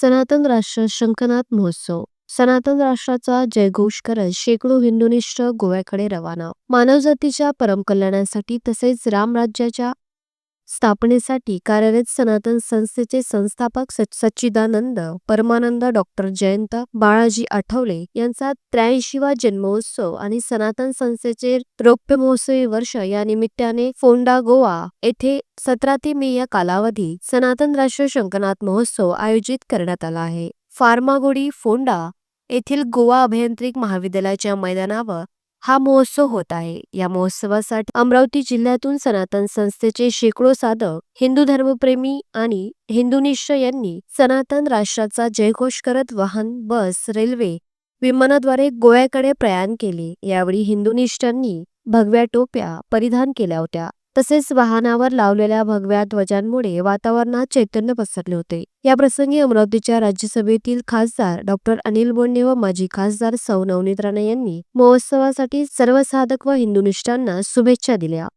सनातन राष्ट्र शंखनाथ महोत्सव. सनातन राष्ट्राचा जयघोष करत शेकडो हिंदुनिष्ठ गोव्याकडे रवाना. मानवजातीच्या परमकल्याणासाठी तसेच रामराज्याच्या स्थापनेसाठी कार्यरत सनातन संस्थेचे संस्थापक सच्चिदानंद परमानंद डॉक्टर जयंत बाळाजी आठवले यांचा त्र्याऐंशीवा जन्मोत्सव आणि सनातन संस्थेचे रौप्य महोत्सवी वर्ष या निमित्ताने फोंडा गोवा येथे सतरा ते मे या कालावधीत सनातन राष्ट्र शंकनाथ महोत्सव आयोजित करण्यात आला आहे. फार्मागुडी फोंडा येथील गोवा अभियांत्रिक महाविद्यालयाच्या मैदानावर हा महोत्सव होत आहे. या महोत्सवासाठी अमरावती जिल्ह्यातून सनातन संस्थेचे शेकडो साधक हिंदू धर्मप्रेमी आणि हिंदुनिष्ठ यांनी सनातन राष्ट्राचा जयघोष करत वाहन बस रेल्वे विमानाद्वारे गोव्याकडे प्रयाण केले. यावेळी हिंदुनिष्ठांनी भगव्या टोप्या परिधान केल्या होत्या. तसेच वाहनावर लावलेल्या भगव्या ध्वजांमुळे वातावरणात चैतन्य पसरले होते. या प्रसंगी अमरावतीच्या राज्यसभेतील खासदार डॉक्टर अनिल बोंडे व माजी खासदार सौ नवनीत राणे यांनी महोत्सवासाठी सर्व साधक व हिंदुनिष्ठांना शुभेच्छा दिल्या.